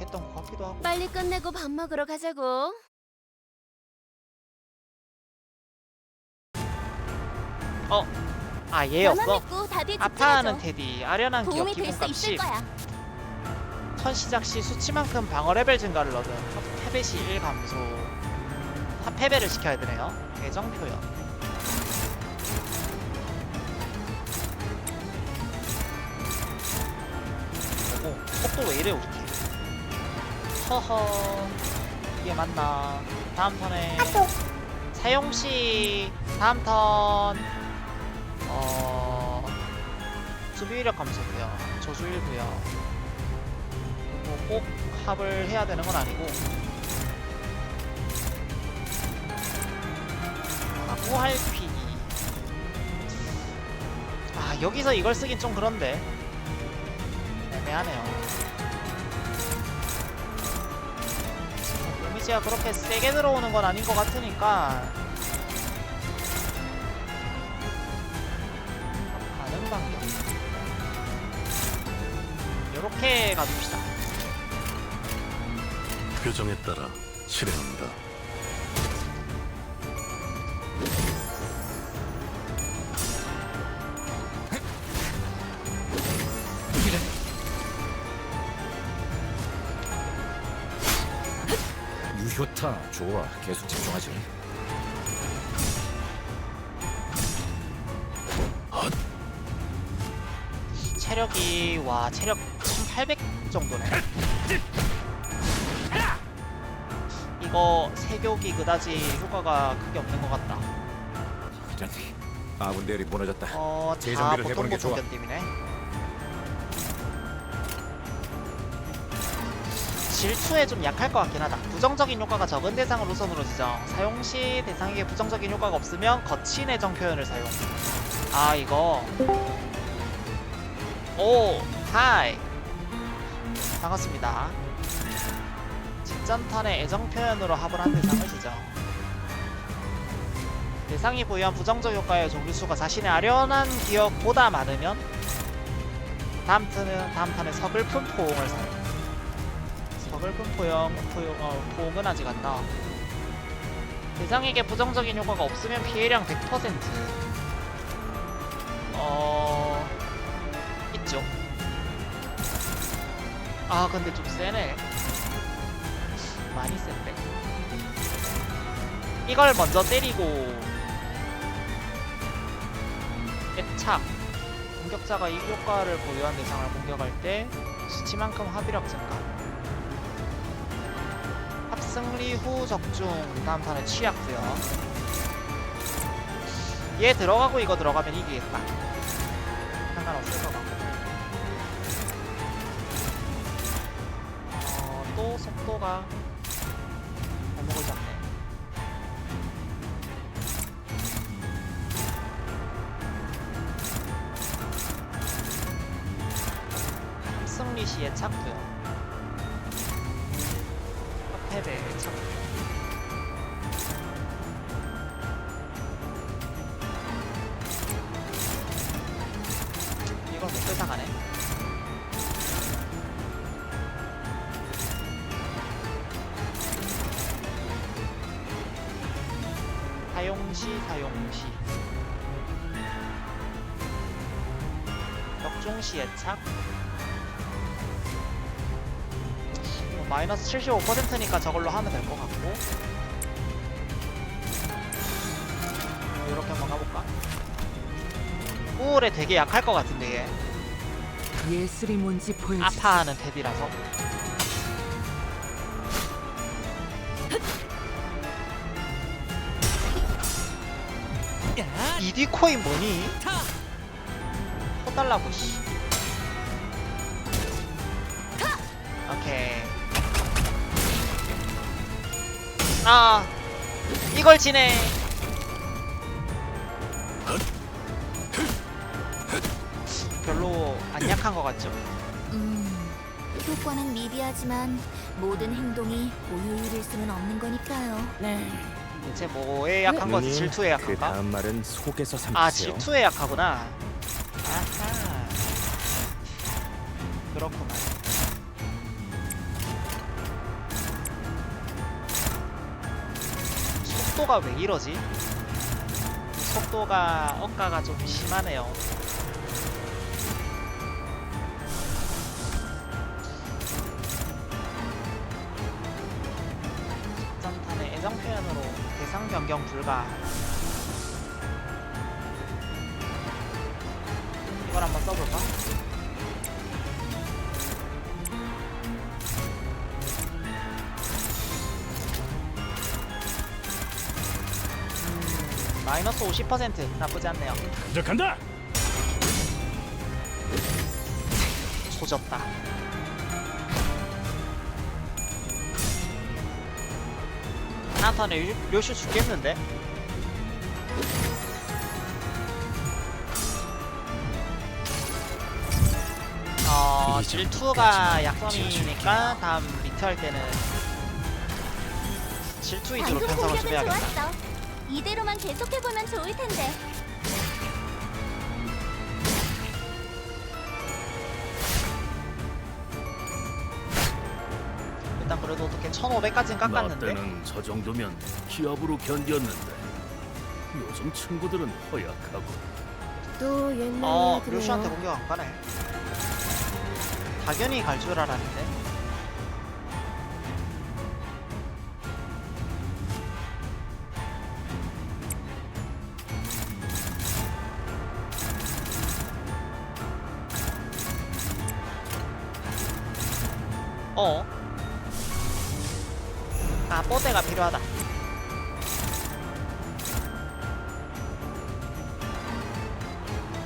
약했던 것 같기도 하고 빨리 끝내고 밥 먹으러 가자고. 어? 아 얘였어? 믿고 아파하는. 테디 아련한 기억 도움이 될 수 기본값 있을 10 거야. 턴 시작 시 수치만큼 방어 레벨 증가를 얻은 패배 시 1 감소 한 패배를 시켜야 되네요 예정 표현 오 속도 왜 이래 우리 팀 허허. 이게 맞나. 다음 턴에 사용 시 다음 턴. 어... 수비력 감소고요. 저주 1고요. 뭐꼭 합을 해야 되는 건 아니고. 아구 할피. 아 여기서 이걸 쓰긴 좀 그런데. 애매하네요 데미지가 그렇게 세게 들어오는 건 아닌 것 같으니까. 가는 방향. 요렇게 가줍시다. 표정에 따라 실행한다. 유효타 좋아 계속 집중하지. 체력이 와 체력 1800 정도네. 이거 세교기 그다지 효과가 크게 없는 것 같다. 이런 아군 대열이 무너졌다. 어다 재정비를 보통 해보는 게 보통 좋아. 견딤이네 질투에 좀 약할 것 같긴 하다. 부정적인 효과가 적은 대상을 우선으로 지정 사용 시 대상에게 부정적인 효과가 없으면 거친 애정 표현을 사용. 아 이거. 오 하이. 반갑습니다. 직전 턴에 애정 표현으로 합을 한 대상을 지정 대상이 부여한 부정적 효과의 종류수가 자신의 아련한 기억보다 많으면 다음 턴은 다음 턴에 서글픈 포옹을 사용 서글픈 포용, 포용 어, 포옹은 아직 안 나와. 대상에게 부정적인 효과가 없으면 피해량 100% 어... 있죠. 아 근데 좀 세네. 많이 센데. 이걸 먼저 때리고 애착 공격자가 이 효과를 보유한 대상을 공격할 때 수치만큼 합의력 증가. 합 승리 후 적중. 다음 턴에 취약고요. 얘 들어가고 이거 들어가면 이기겠다. 상관없을 것 같고. 어, 또 속도가 역종시 예착 뭐 마이너스 75%니까 저걸로 하면 될 것 같고 이렇게 한번 가볼까? 우울에 되게 약할 것 같은데 얘 예술이 뭔지 보여주지. 아파하는 테디라서 이디 코인 뭐니? 퍼달라고 씨. 오케이. 아 이걸 지네. 별로 안 약한 것 같죠? 음, 효과는 미비하지만 모든 행동이 고효율일 수는 없는 거니까요. 네. 대체 뭐에 약한 거지? 질투에 그 약한가? 다음 말은 속에서 삼키세요 아 질투에 약하구나. 속도가 왜 이러지? 속도가 억가가 좀 심하네요. 전탄의 애정 표현으로 대상 변경 불가. 이걸 한번 써볼까? 마이너스 50% 나쁘지 않네요. 간다. 조졌다. 류- 료슈 죽겠는데? 어, 이 질투가 약점이니까 다음 리트 할 때는 질투 위주로 편성을 좀 해야겠다. 이대로만 계속해보면 좋을 텐데. 일단 그래도 어떻게 1500까지는 나 깎았는데? 때는 저 정도면 기압으로 견뎠는데 요즘 친구들은 허약하고 또 옛날 어, 료슈한테 공격 안 가네. 당연히 갈 줄 알았는 어? 아, 뽀대가 필요하다.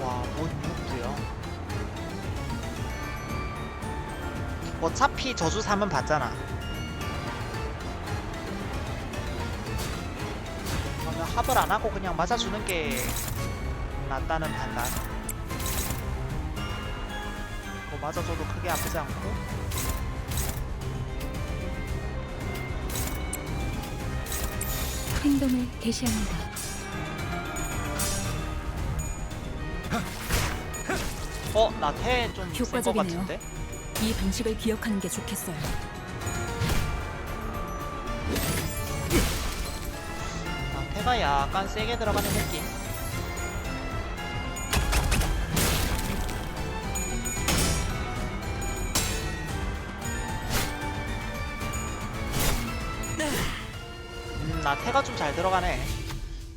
와, 뭔 육구요? 어차피 저주 3은 받잖아. 그러면 합을 안 하고 그냥 맞아주는 게 낫다는 판단. 뭐 맞아줘도 크게 아프지 않고. 행동을 개시합니다. 어, 나태좀센거 효과적이네요. 같은데? 이 방식을 기억하는 게 좋겠어요. 나태가 약간 세게 들어가는 느낌. 음, 나태가 좀 잘 들어가네.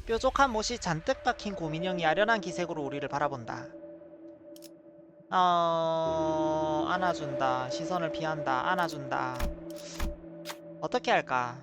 뾰족한 못이 잔뜩 박힌 고민형이 아련한 기색으로 우리를 바라본다. 어... 안아준다. 시선을 피한다. 안아준다. 어떻게 할까?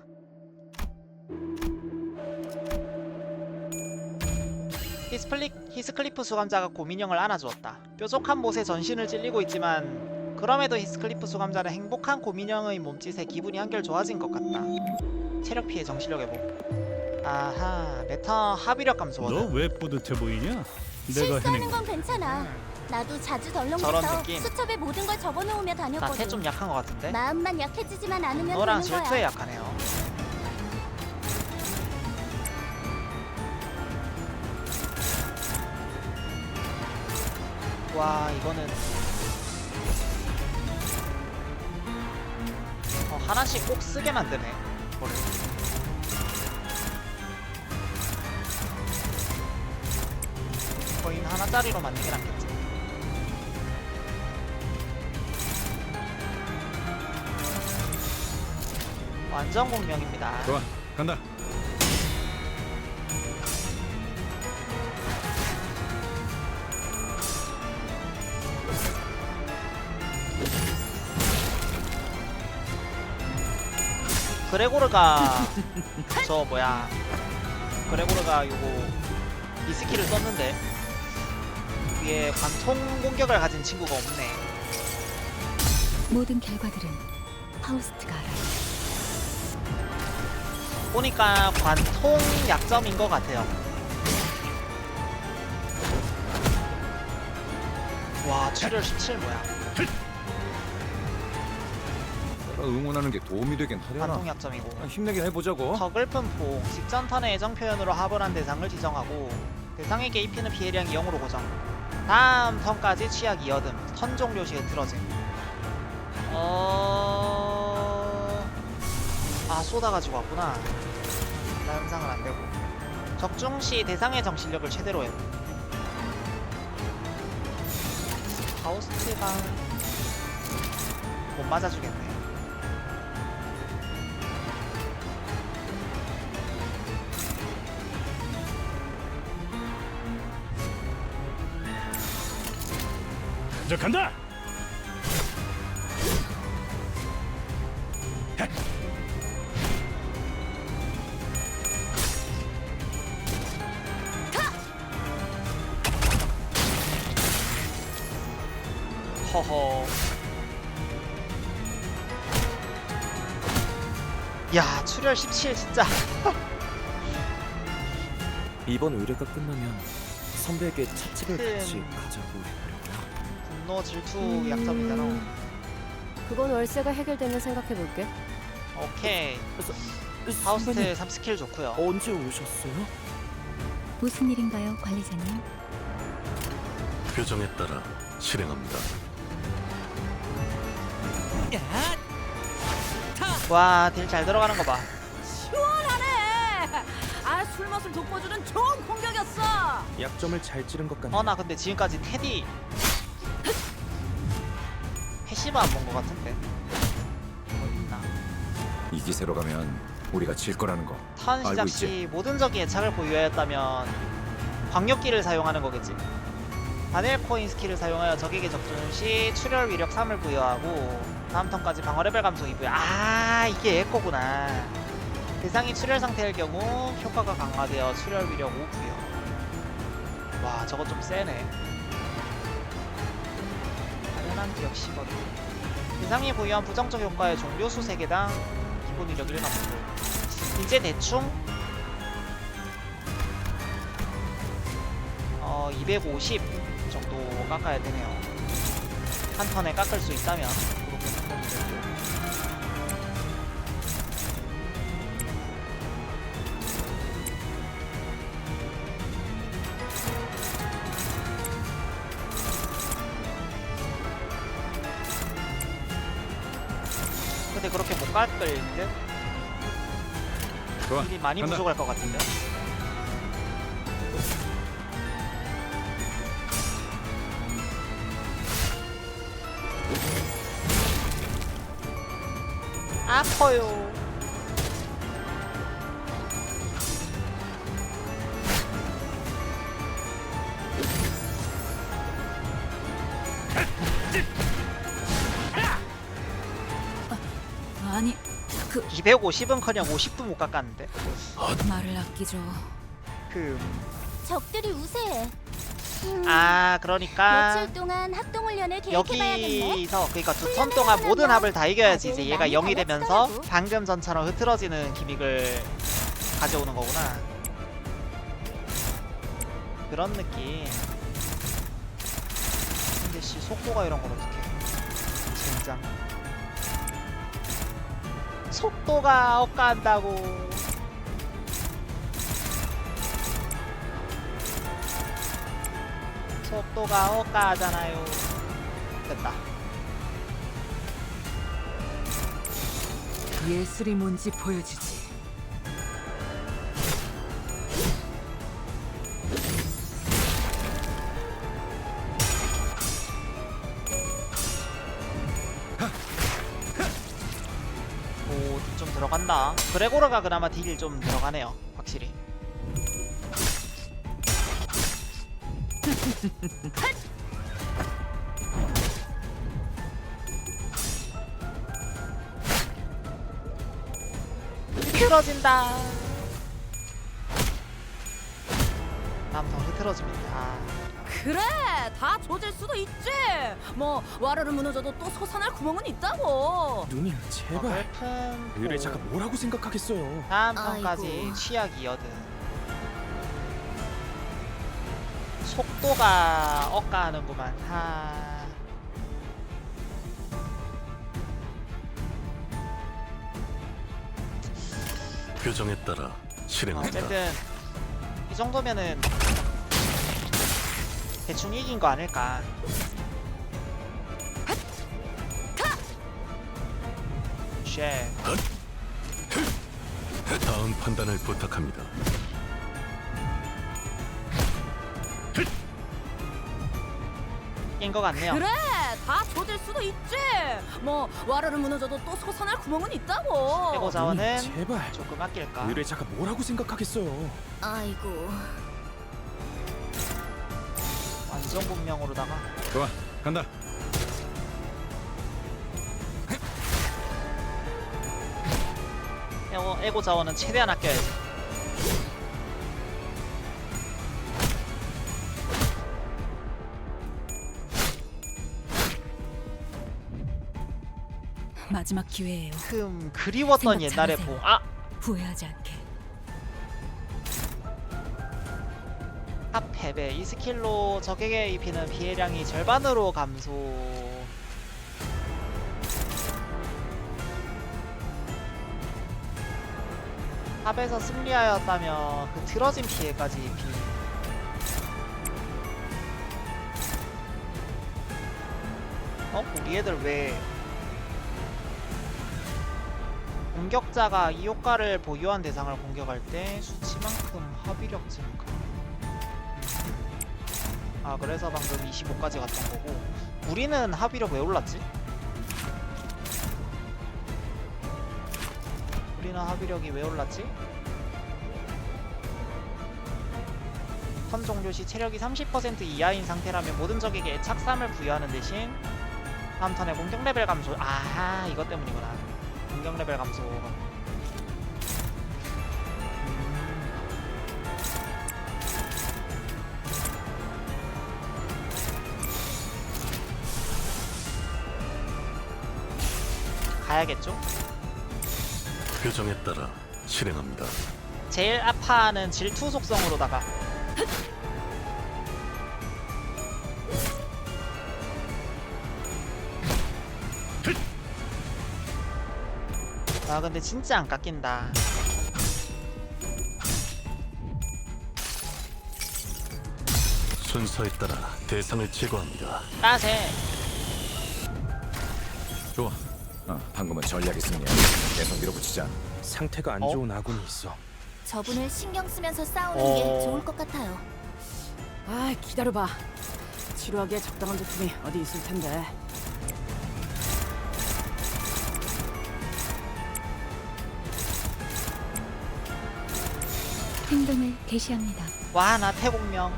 히스플릭, 히스클리프 수감자가 고민형을 안아주었다. 뾰족한 못에 전신을 찔리고 있지만 그럼에도 히스클리프 수감자는 행복한 고민형의 몸짓에 기분이 한결 좋아진 것 같다. 체력 피해 정신력 회복. 아하, 메타 합의력 감소. 너 왜 뿌듯해 보이냐? 내가 실수하는 해낸 건 괜찮아. 나도 자주 저런 덜렁대서 느낌. 수첩에 모든 걸 적어놓으며 다녔거든. 좀 약한 것 같은데? 마음만 약해지지만 않으면 너랑 되는 질투에 거야. 약하네요. 와 이거는 어, 하나씩 꼭 쓰게 만드네. 이거를. 거인 하나짜리로 만든 게 낫겠지. 완전 공명입니다. 좋아, 간다. 그레고르가 저 뭐야 그레고르가 요거 이 스킬을 썼는데 위에 관통 공격을 가진 친구가 없네. 모든 결과들은 파우스트가 알아요. 보니까 관통 약점인 것 같아요. 와 출혈 17 뭐야 응원하는 게 도움이 되긴 하려나. 관통 약점이고 아, 힘내게 해보자고. 서글픈 포 직전 턴의 애정 표현으로 합을한 대상을 지정하고 대상에게 입히는 피해량이 0으로 고정 다음 턴까지 취약 2어듬 턴 종료 시에 틀어짐 어... 아 쏟아가지고 왔구나 데타 현상은 안 되고 적중 시 대상의 정신력을 최대로 해. 파우스트가 못 맞아주겠네. 저 간다. 허허. 야 출혈 17 진짜. 이번 의뢰가 끝나면 선배에게 차책을 큰. 같이 가자고 분노 질투 음. 약점이잖아. 그건 월세가 해결되면 생각해볼게. 오케이. 파우스트 3스킬 좋고요. 언제 오셨어요? 무슨 일인가요, 관리자님? 표정에 따라 실행합니다. 와딜 잘 들어가는 거 봐. 시원하네. 아 술맛을 돋궈주는 좋은 공격이었어. 약점을 잘 찌른 것 같네 어나 근데 지금까지 테디 패시브 안본거 같은데. 뭐 있나? 이 기세로 가면 우리가 질 거라는 거. 턴 시작 알고 시 모든 적이 애착을 보유하였다면 광역기를 사용하는 거겠지. 바넬 코인 스킬을 사용하여 적에게 적중 시 출혈 위력 3을 부여하고 다음 턴까지 방어 레벨 감소 2부여. 아 이게 얘 거구나. 대상이 출혈 상태일 경우 효과가 강화되어 출혈 위력 5 부여. 와 저거 좀 세네. 기억 10원. 대상이 보유한 부정적 효과의 종료수 3개당 기본 위력 1 감소. 이제 대충 어, 250 정도 깎아야 되네요. 한 턴에 깎을 수 있다면 근데 그렇게 못 깎을 듯? 좋아. 딜이 많이 간다. 부족할 것 같은데. 아파요. 250은 커녕 50도 못 깎았는데. 말을 아끼죠. 그, 적들이 우세해. 음, 아, 그러니까. 며칠 동안 합동 훈련을 계획해봐야겠네. 여기서 그러니까 두턴 훈련을 동안 모든 합을 다 이겨야지 이제 얘가 많이 0이 되면서. 방금 전처럼 흐트러지는 기믹을 가져오는 거구나 그런 느낌 근데 씨 속도가 이런 건 어떡해 진짜 속도가 억까한다고. 속도가 억까하잖아요. 됐다. 예술이 뭔지 보여주지. 그레고르가 그나마 딜 좀 들어가네요. 확실히. 흐트러진다. 다음 턴 흐트러집니다. 그래 다 조질 수도 있지. 뭐 와르르 무너져도 또 솟아날 구멍은 있다고. 누님 제발 의뢰자가 고. 뭐라고 생각하겠어요 다음 턴까지 아이고. 취약이거든. 속도가 억까하는구만. 하. 표정에 따라 실행합니다. 어쨌든 이 정도면은 대충 이긴 거 아닐까. 쉐. 다음 판단을 부탁합니다. 낀것 같네요. 그래 다 조질 수도 있지 뭐 와르르 무너져도 또 솟아날 구멍은 있다고 해고 자원은 음, 제발. 조금 아낄까? 의뢰자가 뭐라고 생각하겠어요. 아이고. 완전 분명으로다가 좋아, 간다. 에고, 에고 자원은 최대한 아껴야지. 마지막 기회예요. 흠 그리웠던 생각 잘하세요. 보. 아 후회하지 않게. 탑패배 이 스킬로 적에게 입히는 피해량이 절반으로 감소. 탑에서 승리하였다면 그 틀어진 피해까지 입히. 어? 우리 애들 왜 공격자가 이 효과를 보유한 대상을 공격할 때 수치만큼 합의력 증가. 아 그래서 방금 25까지 갔던 거고 우리는 합의력 왜 올랐지? 우리는 합의력이 왜 올랐지? 턴 종료 시 체력이 30% 이하인 상태라면 모든 적에게 착삼을 부여하는 대신 다음 턴에 공격 레벨 감소 아 이것 때문이구나 공격 레벨 감소가 가야겠죠? 표정에 따라 실행합니다. 제일 아파하는 질투 속성으로다가 아 근데 진짜 안 깎인다 순서에 따라 대상을 제거합니다. 따세 방금은 전략이 승리야. 계속 밀어붙이자. 상태가 안 어? 좋은 아군이 있어. 저분을 신경 쓰면서 싸우는 어. 게 좋을 것 같아요. 아 기다려봐 치료하기에 적당한 제품이 어디 있을 텐데 행동을 개시합니다. 와 나 태국명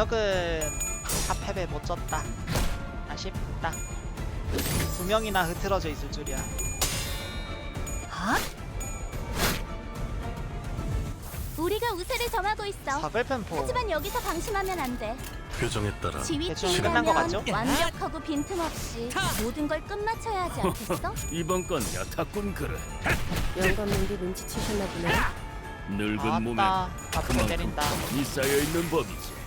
반격은 탑패배 못 졌다 아쉽다 두 명이나 흐트러져 있을 줄이야 우리가 우세를 점하고 있어. 사글펜포 하지만 여기서 방심하면 안 돼. 표정에 따라 지휘 대충 끝난 것 같죠? 팀이라면 완벽하고 빈틈없이 모든 걸 끝마쳐야 하지 않겠어? 이번 건 여타꾼 그릇. 영감님도 눈치채셨나 보네. 늙은 몸에 앞으로 때린다 이 쌓여 있는 법이지.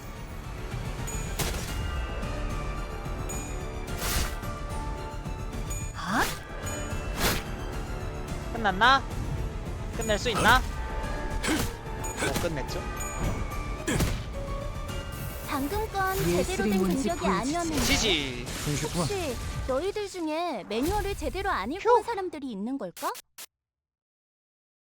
끝났나? 끝낼 수 있나? 못 끝냈죠? 방금 건 제대로 된 공격이 아니었는데. 지지 혹시 너희들 중에 매뉴얼을 제대로 안온 사람들이 있는 걸까?